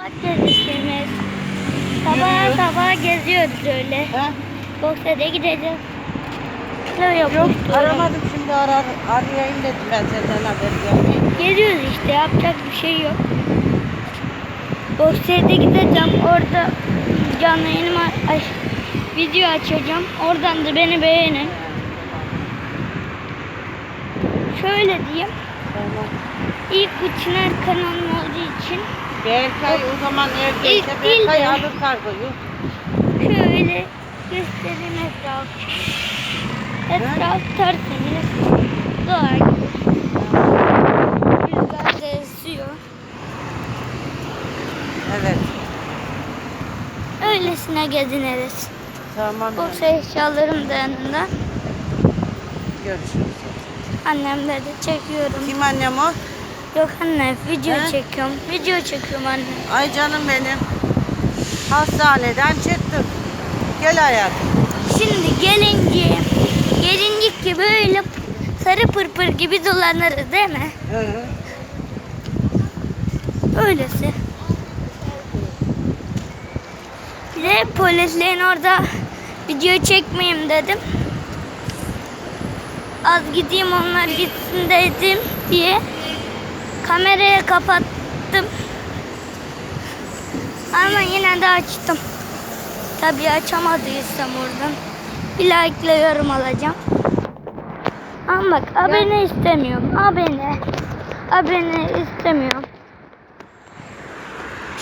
Bak gezişimiz. Sabah sabah geziyoruz öyle. He? Boksede gideceğiz. Ne yok. Yok aramadım şimdi arar, arayayım dedim ben senden haber vermeyeyim. Geziyoruz işte yapacak bir şey yok. Boksede gideceğim. Orada canlı yayınıma ay, video açacağım. Oradan da beni beğenin. Şöyle diyeyim. Tamam. İlk bu Çınar kanalım olduğu için Berkay o zaman İlk evdeyse değil Berkay de. alır kargoyu. şöyle göstereyim etrafı. Etraf tertemiz. Doğa gibi. Rüzgar da esiyor. Evet. Öylesine geziniriz. Tamam. Bu yani. eşyalarım da yanında. Görüşürüz. Annemle de çekiyorum. Kim annem o? Yok anne video He? çekiyorum. Video çekiyorum anne. Ay canım benim. Hastaneden çıktık. Gel hayatım. Şimdi gelince gelincik gibi böyle sarı pırpır gibi dolanırız değil mi? Hı hı. Öylesi. Bir de polislerin orada video çekmeyeyim dedim. Az gideyim onlar gitsin dedim diye kamerayı kapattım. Ama yine de açtım. Tabii açamadıysam oradan. Bir like ile yorum alacağım. Ama bak abone istemiyorum. Abone. Abone istemiyorum.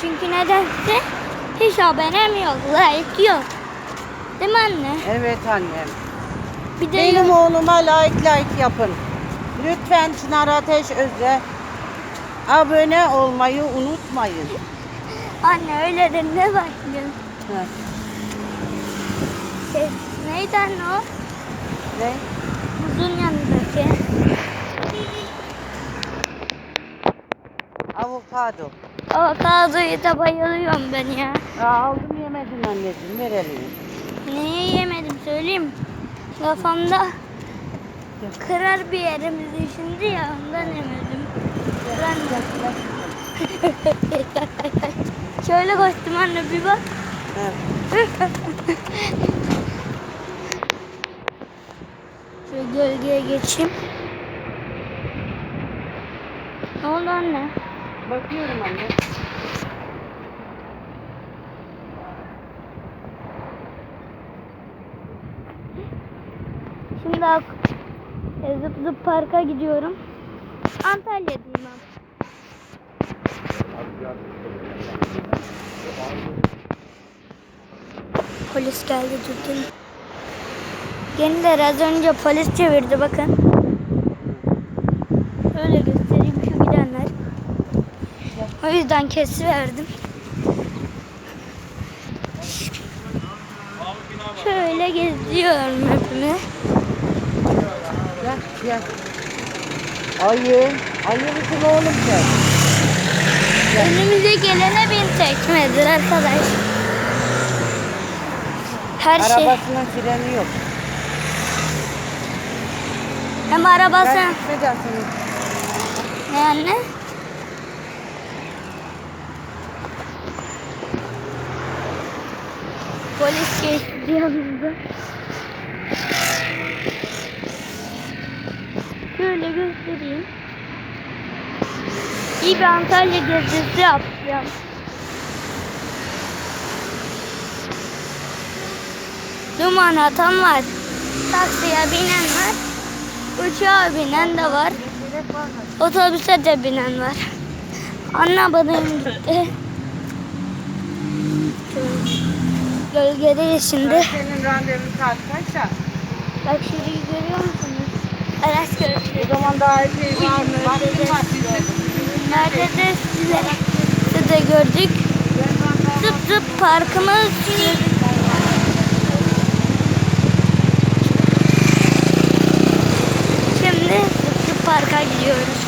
Çünkü nedense hiç abonem yok. Like yok. Değil mi anne? Evet annem. Bir de Benim oğluma like like yapın. Lütfen Çınar Ateş Öz'e abone olmayı unutmayın. anne öyle de ne bakıyorsun? Hı. Şey, neydi anne o? Ne? Buzun yanındaki. Avokado. Avokadoyu da bayılıyorum ben ya. Aa, aldım yemedin anneciğim. Vereliyim. Neyi yemedim söyleyeyim? Kafamda kırar bir yerimiz düşündü ya ondan yemedim. Ben de. Şöyle koştum anne bir bak. Hı. Şöyle gölgeye geçeyim. Ne oldu anne? Bakıyorum anne. Şimdi ak- e, zıp zıp parka gidiyorum. Antalya'dayım ben. Polis geldi durdu. Gençler az önce polis çevirdi bakın. Şöyle göstereyim şu gidenler. O yüzden kesiverdim. Şöyle geziyorum hepimi. Gel gel. Ayı. Ayı mısın oğlum sen? Önümüze gelene bin tekmedir arkadaş. Her şey. Arabasının freni yok. Hem arabası. Ben gitmeyeceksin. Ne anne? Polis geçti yanımda. Şöyle göstereyim. İyi bir Antalya gezisi yapacağım. Duman atan var. Taksiye binen var. Uçağa binen de var. Otobüse de binen var. Anlamadım gitti. Gölgedeyiz şimdi. Senin randevun saat kaçta? Bak şurayı görüyor musunuz? Aras O görüyor. zaman daha epey var. Var. Nerede de size de gördük. Zıp zıp parkımız. Şimdi zıp zıp parka gidiyoruz.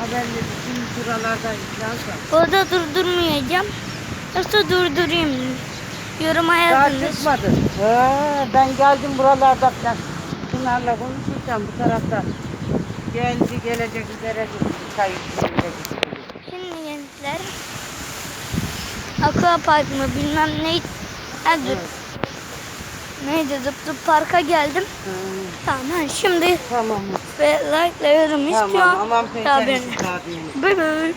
Haberleri bütün şuralarda izlersen. Orada durdurmayacağım. Yoksa durdurayım. Yoruma Daha yazın. çıkmadı. Ha, ben geldim buralarda falan. Bunlarla konuşurken bu tarafta. Geldi gelecek üzere çay. Şimdi Aqua Park mı bilmem neydi. Ha. Evet. Neydi zıp zıp parka geldim. Hı, Tamam şimdi Tamam. ve like yorum Tamam. istiyorum. Aman Haberini. peygamber. Bye bye.